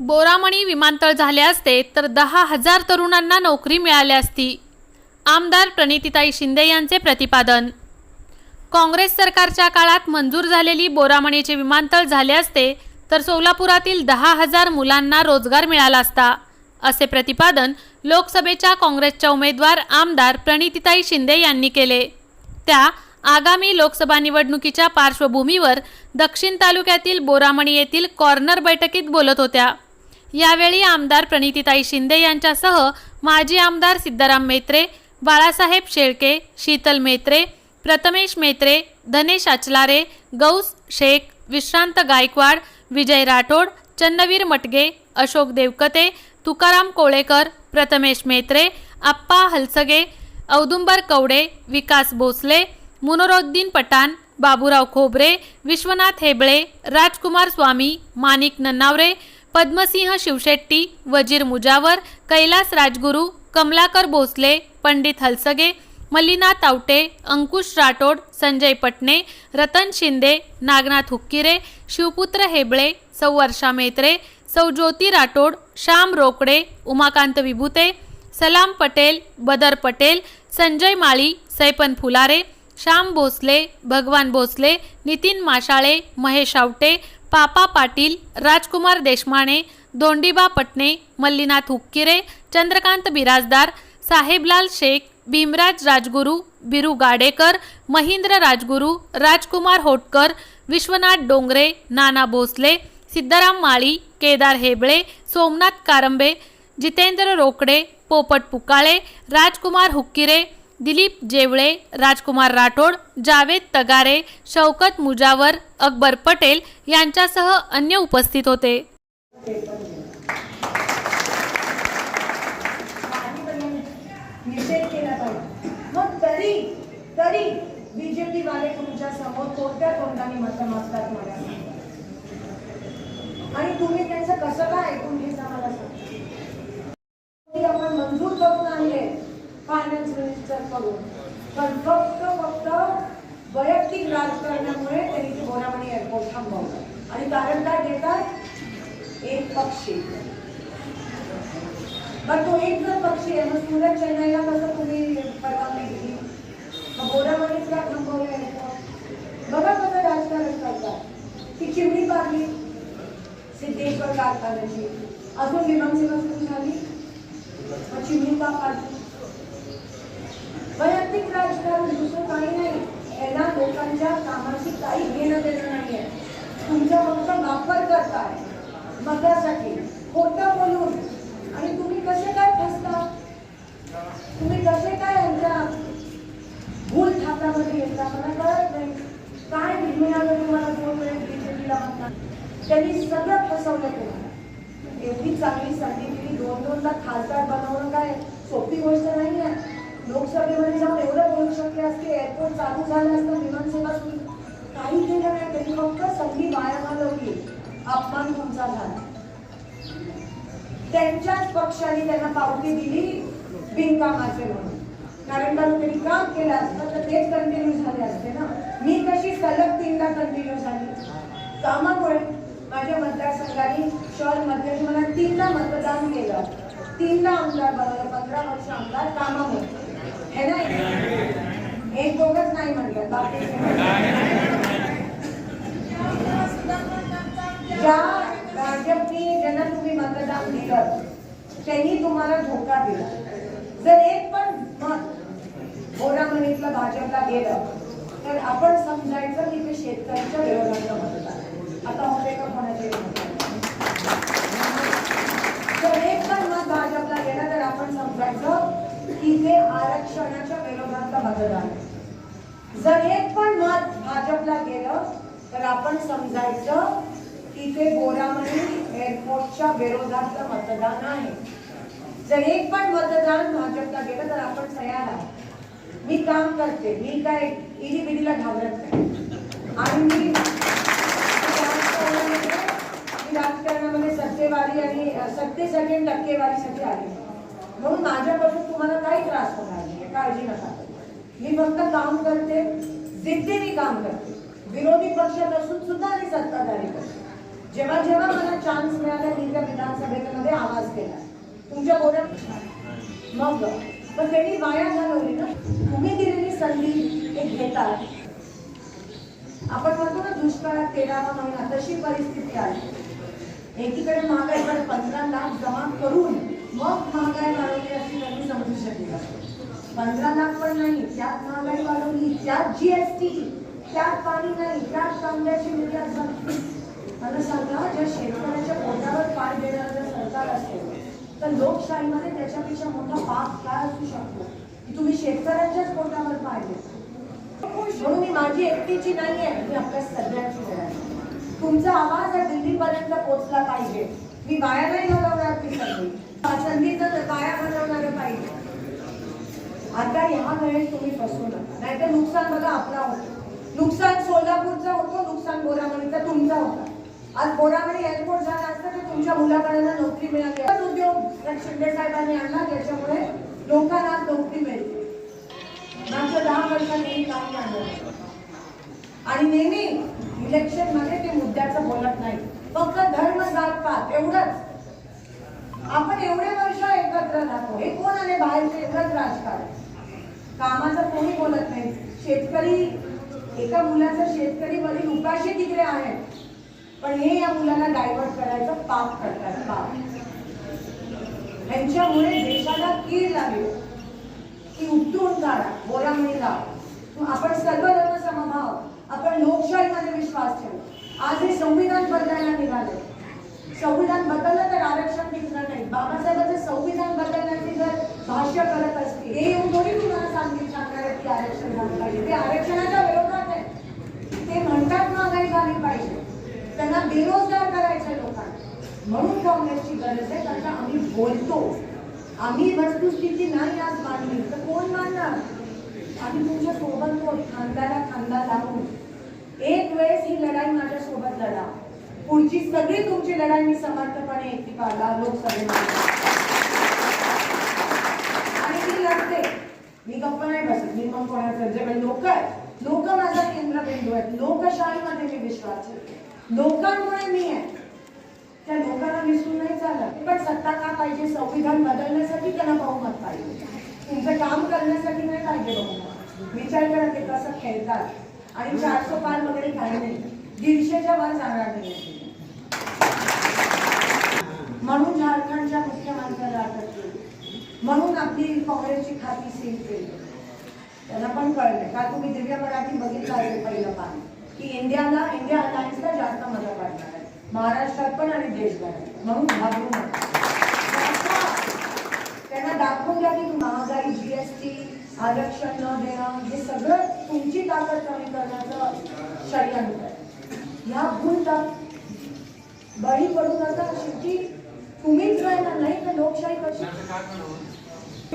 बोरामणी विमानतळ झाले असते तर दहा हजार तरुणांना नोकरी मिळाली असती. आमदार प्रणितीताई शिंदे यांचे प्रतिपादन. काँग्रेस सरकारच्या काळात मंजूर झालेली बोरामणीचे विमानतळ झाले असते तर सोलापुरातील दहा हजार मुलांना रोजगार मिळाला असता असे प्रतिपादन लोकसभेच्या काँग्रेसच्या उमेदवार आमदार प्रणितीताई शिंदे यांनी केले. त्या आगामी लोकसभा निवडणुकीच्या पार्श्वभूमीवर दक्षिण तालुक्यातील बोरामणी येथील कॉर्नर बैठकीत बोलत होत्या. यावेळी आमदार प्रणितीताई शिंदे यांच्यासह माजी आमदार सिद्धाराम मेत्रे बाळासाहेब शेळके शीतल मेत्रे प्रथमेश मेत्रे धनेश अचलारे गौस शेख विश्रांत गायकवाड विजय राठोड चन्नवीर मटगे अशोक देवकते तुकाराम कोळेकर प्रथमेश मेत्रे आप्पा हलसगे औदुंबर कवडे विकास भोसले मुनोरोद्दीन पठाण बाबूराव खोबरे विश्वनाथ हेबळे राजकुमार स्वामी माणिक नन्नावरे पद्मसिंह शिवशेट्टी वजीर मुजावर कैलास राजगुरू कमलाकर भोसले पंडित हलसगे मलिना तावटे अंकुश राठोड संजय पटणे रतन शिंदे नागनाथ हुक्किरे शिवपुत्र हेबळे सौ वर्षा मेत्रे सौ ज्योती राठोड श्याम रोकडे उमाकांत विभूते सलाम पटेल बदर पटेल संजय माळी सैपन फुलारे श्याम भोसले भगवान भोसले नितीन माशाळे महेश आवटे पापा पाटील राजकुमार देशमाने दोंडीबा पटणे मल्लीनाथ हुक्किरे चंद्रकांत बिराजदार साहेबलाल शेख भीमराज राजगुरू बिरू गाडेकर महेंद्र राजगुरू राजकुमार होटकर विश्वनाथ डोंगरे नाना भोसले सिद्धाराम माळी केदार हेबळे सोमनाथ कारंबे जितेंद्र रोकडे पोपट पुकाळे राजकुमार हुक्किरे दिलीप जेवळे राजकुमार राठोड जावेद तगारे शौकत मुजावर अकबर पटेल यांच्यासह अन्य उपस्थित होते. बीजेपी वाले तुमच्यासमोर कोणत्या तोंडाने मागतात मला? आणि तुम्ही त्यांचं कसं काय ऐकून घेत? फायनान्स मिनिस्टर पण फक्त फक्त वैयक्तिक राजकारणामुळे त्यांनी ते बोरामणी एअरपोर्ट थांबवलं. आणि कारण काय देतात एक पक्षी. पण तो एक जर पक्षी आहे मग सुरत चेन्नईला कसं तुम्ही परवानगी दिली? मग बोरामणीच का थांबवलं एअरपोर्ट बघा कसं राजकारण करतात. ती चिमणी पाडली. सिद्धेश्वर कारखान्याची. अजून विमानसेवा सुरू झाली. मग चिमणी का पाडली वैयक्तिक राजकारण दुसरं काही नाही यांना लोकांच्या कामाशी काही घेणं देणं आहे तुमचा फक्त वापर करताय. मतासाठी खोटं बोलून. आणि तुम्ही कसे काय फसता? तुम्ही कसे काय यांच्या भूल थाटामध्ये येता? मला कळत नाही. काय मिळालं तुम्हाला दोन वेळेस बीजेपीला म्हणतात त्यांनी सगळं फसवलं तुम्हाला. एवढी चांगली संधी दिली. दोन दोनदा खासदार बनवणं काय सोपी गोष्ट नाही आहे लोकसभेमध्ये जाऊन एवढं बोलू शकले असते एअरपोर्ट चालू झालं असतं विमानसेवा सुरू काही केलं नाही त्यांनी फक्त संधी वाया घालवली. अपमान तुमचा झाला. त्यांच्याच पक्षाने त्यांना पावती दिली बिनकामाचे म्हणून. कारण का त्यांनी काम केलं असतं तर तेच कंटिन्यू झाले असते ना. मी कशी सलग तीनदा कंटिन्यू झाली? कामामुळे. माझ्या मतदारसंघाने शहरमध्ये मला तीनदा मतदान केलं. तीनदा आमदार बनवलं पंधरा वर्ष आमदार कामामुळे. हे ना? एक दोघच नाही म्हणतात बाकी ज्या भाजपनी ज्यांना तुम्ही मतदान दिलं त्यांनी तुम्हाला धोका दिला. जर एक पण मत बोरामणीतलं भाजपला गेलं तर आपण समजायचं की ते शेतकऱ्यांच्या विरोधातलं मतदान आता होते का कोणाचे जर एक पण मत भाजपला गेलं तर आपण इथे आरक्षणाच्या विरोधातलं मतदान आहे. जर एक पण मत भाजपला गेलं तर आपण समजायचं की ते बोरामणी एअरपोर्टच्या विरोधातलं मतदान आहे. जर एक पण मतदान भाजपला गेलं तर आपण तयार आहे मी काम करते. मी काय इडी बिडीला घाबरत नाही. आणि मी राजकारणामध्ये सत्तेवारी आणि अ, सत्तेसाठी आणि टक्केवारीसाठी आले म्हणून माझ्यापासून तुम्हाला काही त्रास होणार नाही. काळजी नका मी फक्त काम करते जिद्दीने काम करते. विरोधी पक्षात असून सुद्धा मी सत्ताधारी करते. जेव्हा जेव्हा मला चान्स मिळाला मी त्या विधानसभेमध्ये आवाज केला. तुमच्या बोलत मग? पण त्यांनी वाया घालवली ना. तुम्ही दिलेली संधी ते घेतात. आपण म्हणतो ना दुष्काळात तेरावा महिना तशी परिस्थिती आहे एकीकडे महागाईकडे पंधरा लाख जमा करून मग महागाई वाढवली अशी त्यांनी समजू शकेल. पंधरा लाख पण नाही त्यात महागाई वाढवली त्यात जीएसटी त्यात पाणी नाही त्यात कांद्याची निर्यात संपली मला सांगा ज्या शेतकऱ्याच्या पोटावर पाय देणारं जर सरकार असेल तर लोकशाहीमध्ये त्याच्यापेक्षा मोठा पाप काय असू शकतो? की तुम्ही शेतकऱ्यांच्याच पोटावर पाय देता? म्हणून मी माझी एकटीची नाही आहे मी आपल्या सगळ्यांची आहे तुमचा आवाज हा दिल्लीपर्यंत पोहोचला पाहिजे. मी बाहेर नाही घालवणार ती सगळी. संधीचं वाया पाहिजे. आता ह्या वेळेस तुम्ही फसू नका. नाहीतर नुकसान बघा आपला होतं. नुकसान सोलापूरचा होतं नुकसान बोरामणीचा तुमचा होता. आज बोरामणी एअरपोर्ट झाला असतं तर तुमच्या मुलाबाळांना नोकरी मिळाली. उद्योग शिंदे साहेबांनी आणला त्याच्यामुळे लोकांना आज नोकरी मिळते. मागच्या दहा वर्षांनी काम काढलं आणि नेहमी इलेक्शनमध्ये ते मुद्द्याचं बोलत नाही. फक्त धर्म जात पात एवढंच. आपण एवढे वर्ष एकत्र राहतो. हे कोण आले बाहेरचे एकच राजकारण? कामाचं कोणी बोलत नाही. शेतकरी एका मुलाचा शेतकरी वडील उपाशी तिकडे आहेत. पण हे या मुलाला डायव्हर्ट करायचं पाप करतात. पाप. यांच्यामुळे देशाला कीड लागली. की उपटून काढा बोरामणीला आपण सर्व धर्म समभाव. आपण लोकशाहीमध्ये विश्वास ठेवू. आज हे संविधान बदलायला निघाले. संविधान बदल बाबासाहेबांचे आरक्षण नाही बाबासाहेबांचं संविधान बदलण्याची जर भाष्य करत असतील हे येऊन थोडी तुम्हाला सांगितलं सांगणार आहे की आरक्षण झालं पाहिजे? ते आरक्षणाच्या विरोधात आहे ते म्हणतात महागाई झाली पाहिजे. त्यांना बेरोजगार करायचे लोकांना. म्हणून काँग्रेसची गरज आहे कारण आम्ही बोलतो. आम्ही वस्तुस्थिती नाही आज मांडली तर कोण मांडणार? आम्ही तुमच्यासोबत खांद्याला खांदा लावून. एक वेळेस ही लढाई माझ्या सोबत लढा. पुढची सगळी तुमची लढाई मी समर्थपणे एकटी पाहिला लोकसभेमध्ये. आणि मी लढते. मी गप्प नाही बसत. मी मग कोणाचं जे लोक आहेत. लोक माझा केंद्रबिंदू आहेत. लोकशाहीमध्ये मी विश्वास ठेवते. लोकांमुळे मी आहे. त्या लोकांना विसरून नाही चालत. पण सत्ता का पाहिजे? संविधान बदलण्यासाठी त्यांना बहुमत पाहिजे. तुमचं काम करण्यासाठी नाही पाहिजे बहुमत. विचार करा ते कसं खेळतात. आणि चारशे पार वगैरे काही नाही. दीडशेच्या वर जागा नाही म्हणून झारखंडच्या मुख्य माणसाला म्हणून आपली काँग्रेसची खाती सील केली त्यांना पण कळलं का तुम्ही दिव्य मराठी बघितलं असेल पहिलं पान? की इंडियाला इंडिया अलायन्सला जास्त मदत वाटणार आहे. महाराष्ट्रात पण आणि देशभरात. म्हणून घाबरू नका. त्यांना दाखवून द्या की महागाई जीएसटी आरक्षण न देणं हे सगळं तुमची ताकद कमी करण्याचं षडयंत्र ह्या भूलतात. बळी पडू नका. शेवटी तुम्हीच राहणार नाही तर लोकशाही कशी?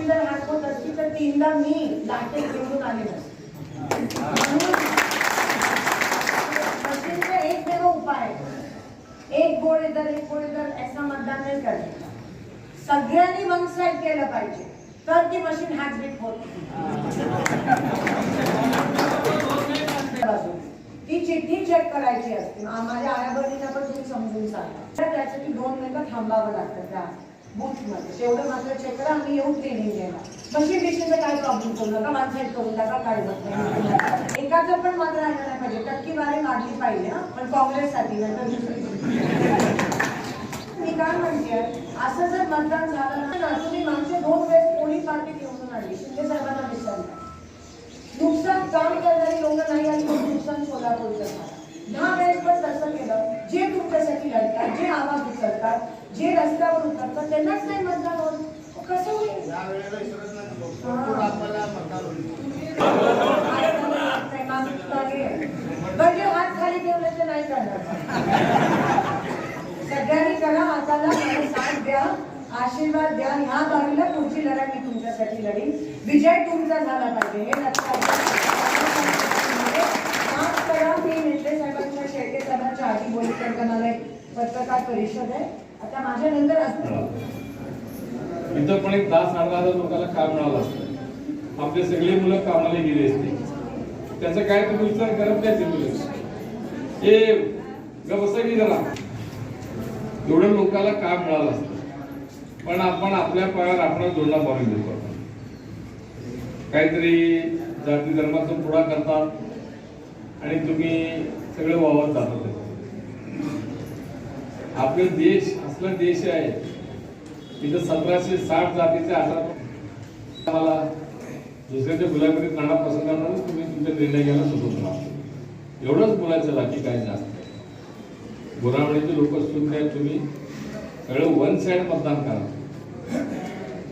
जर हात होत असती तर तीनदा मी लाटे घेऊन आले नसते मशीनचा एक देव उपाय आहे. एक गोळे दर एक गोळे दर ऐसा मतदान नाही करायचं सगळ्यांनी वन साईड केलं पाहिजे. तर ती मशीन हॅकबिट होत नाही. ती चेक करायची असते. माझ्या माझ्या आयाबहिणीला पण तुम्ही समजून सांगा तर त्यासाठी दोन मिनिटं थांबावं लागतं त्या बूथमध्ये तेवढं मात्र चेक करा आम्ही येऊन ट्रेनिंग घ्यायला मशीन बिशीनचा काय प्रॉब्लेम करू नका वन करू नका काय होत एकाचं पण मात्र राहिलं नाही पाहिजे. टक्केवारी मागली पाहिजे ना पण काँग्रेससाठी नाही तर दुसरी मी काय म्हणते असं जर मतदान झालं ना तर तुम्ही मागचे दोन वेळेस पोलीस पार्टी घेऊन आणली शिंदे साहेबांना विचारलं नुकसान काम करणारी लोक नाही आली म्हणून नुकसान सोलापूरचं झालं दहा वेळेस पण तसं केलं. जे तुमच्यासाठी लढतात जे आवाज उचलतात जे रस्त्यावर उतरतात त्यांनाच नाही मतदान होत. मग कसं होईल? म्हणजे हात खाली ठेवले तर नाही करणार. सगळ्यांनी करा हाताला साथ द्या आशीर्वाद द्या. ह्या बारीला पुढची लढाई मी तुमच्यासाठी लढीन. विजय तुमचा झाला पाहिजे हे लक्षात घ्या. माफ करा मी मेत्रे साहेबांच्या शेळके साहेबांच्या एक पत्रकार परिषद आहे. आता माझ्या नंतर हो. इथं पण एक दहा साडे दहा लोकांना काम मिळालं असतं. आपले सगळे मुलं कामाला गेले असते. त्याचा काय तुम्ही विचार करत नाही ते मुलं. हे ग की जरा एवढ्या लोकांना काम मिळालं असतं. पण आपण आपल्या पायावर आपण जोडला मारून देतो. काहीतरी जाती धर्माचा पुढा करतात आणि तुम्ही सगळे वावरत जातात आपला देश असला देश आहे. तिथं सतराशे साठ जातीचे आजार मला दुसऱ्याच्या मुलाकडे राहणं पसंत करणारच तुम्ही तुमच्या निर्णय घ्यायला सुरू आहात एवढंच बोलायचं बाकी काय जास्त गुरावळीचे लोक असून काय तुम्ही सगळं वन साईड मतदान करा.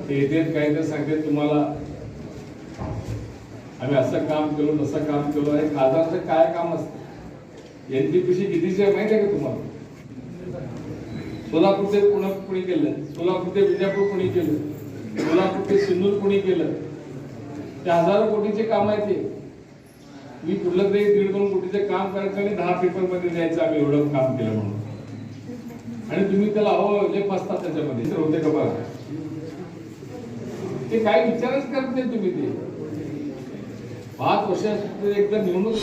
ते येते काय ते सांगते तुम्हाला. आम्ही असं काम केलो तसं काम केलो. हे खासदारचं काय काम असतं? एनटीपीसी कितीचे आहे माहिती आहे का तुम्हाला? सोलापूर ते पुणे कुणी केलं? सोलापूर ते विजापूर कुणी केलं? सोलापूर ते सिन्नूर कुणी केलं? ते हजारो कोटीचे काम आहे ते. मी कुठलं तरी दीड दोन कोटीचे काम करायचं आणि दहा पेपरमध्ये द्यायचं. आम्ही एवढं काम केलं म्हणून. आणि तुम्ही त्याला अहो जे फसतात त्याच्यामध्ये तर होते का बघा ते काही विचारच करत नाही तुम्ही ते. पाच वर्षात एकदा निवडणूक